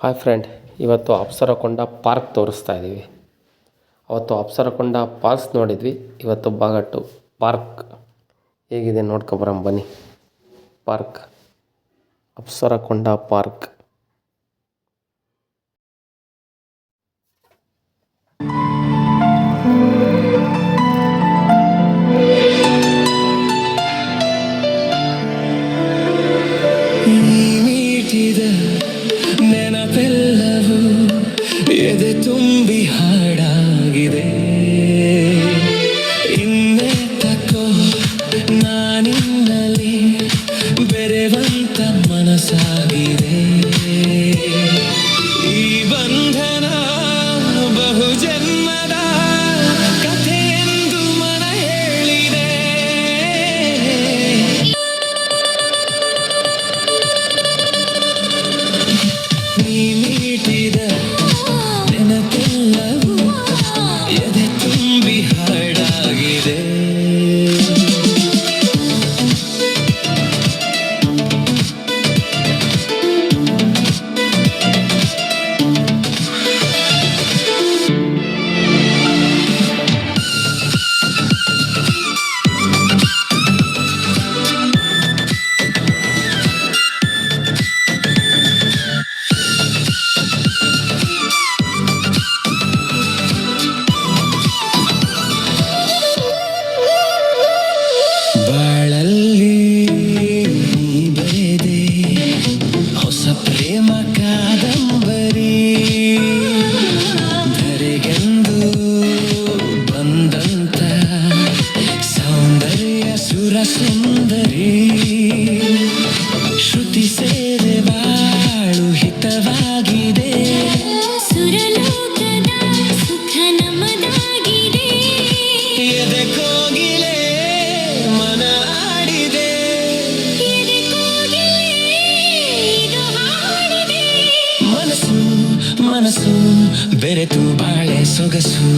Hi friend ಇವತ್ತು Apsarakonda park ತೋರಿಸ್ತಾ ಇದ್ದೀವಿ ಅವತ್ತು ಅಪ್ಸರಕೊಂಡ ಪಾಲ್ಸ್ ನೋಡಿದ್ವಿ. ಇವತ್ತು ಬಾಗಟ್ಟು ಪಾರ್ಕ್. ಹೇಗಿದೆ ನೋಡ್ಕೊಬರಂ ಬನ್ನಿ. ಪಾರ್ಕ್. ಅಪ್ಸರಕೊಂಡ ಪಾರ್ಕ್. ಬಾಳು ಹಿತವಾಗಿದೆ. ಸುರಲೋಕದ ಸುಖ ನಮ್ಮದಾಗಿದೆ. ಎದೆ ಕೋಗಿಲೆ ಮನ ಆಡಿದೆ. ಎದೆ ಕೋಗಿಲೆ ಇದು ಹಾಡಿದೆ. ಮನಸ್ಸು ಮನಸ್ಸು ಬೆರೆತು ಬಾಳೆ ಸೊಗಸು.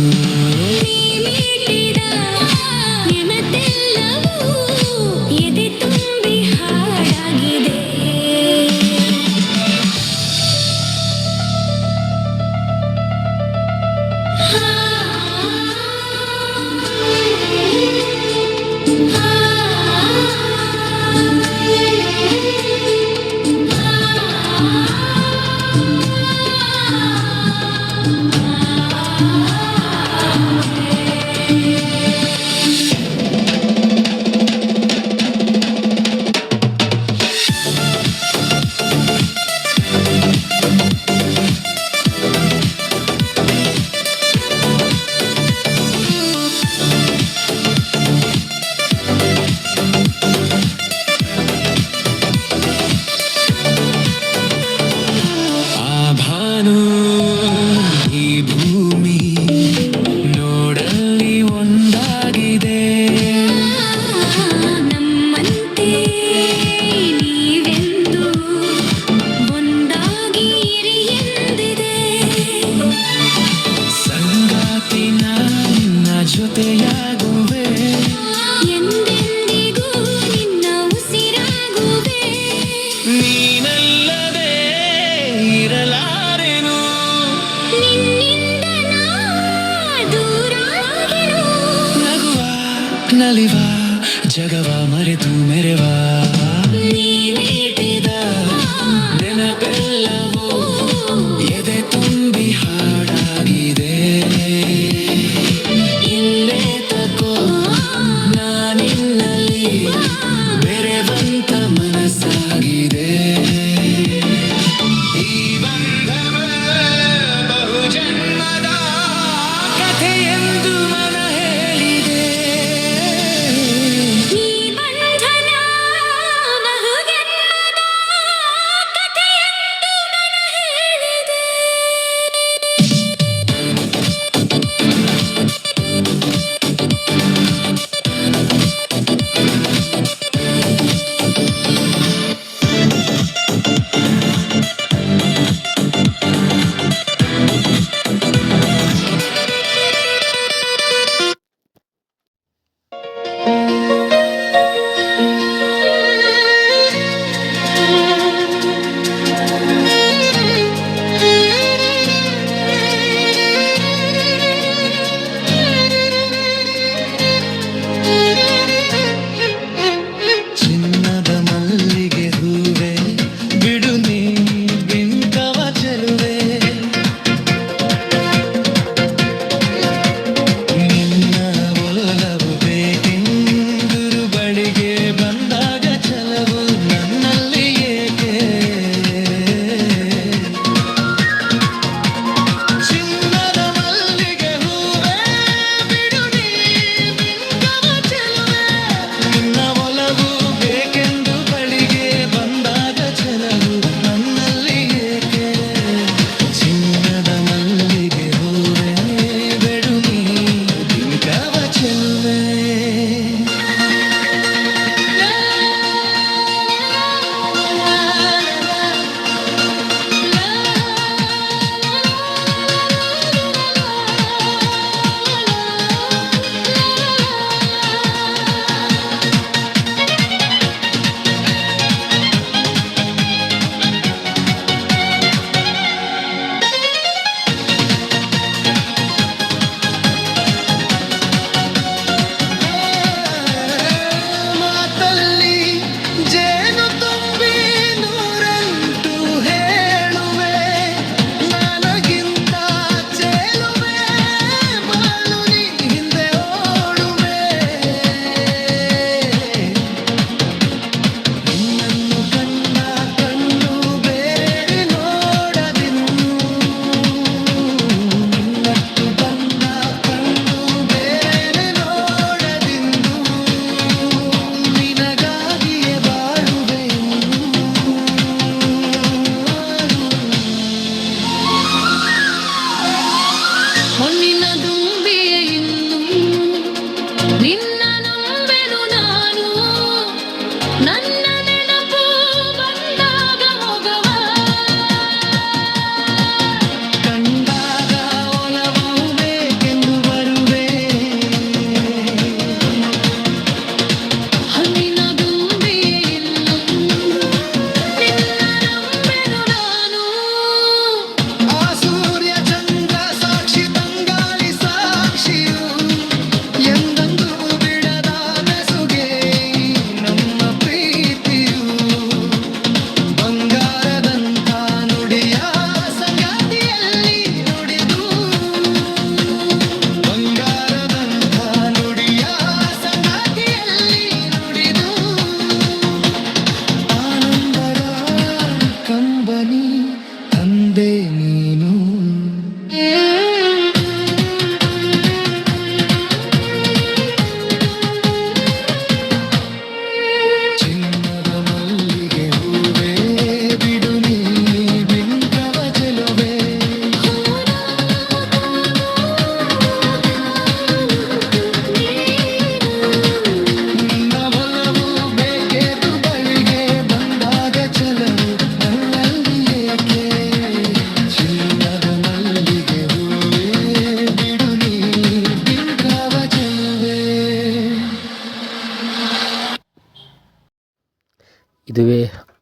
जगवा मरे तू मेरे वा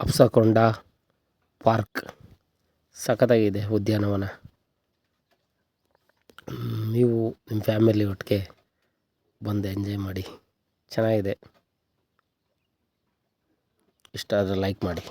ಅಪ್ಸಕೊಂಡ ಪಾರ್ಕ್ ಸಖತ್ತಾಗಿದೆ ಉದ್ಯಾನವನ. ನೀವು ನಿಮ್ಮ ಫ್ಯಾಮಿಲಿ ಒಟ್ಟಿಗೆ ಬಂದು ಎಂಜಾಯ್ ಮಾಡಿ. ಚೆನ್ನಾಗಿದೆ. ಇಷ್ಟ ಆದರೆ ಲೈಕ್ ಮಾಡಿ.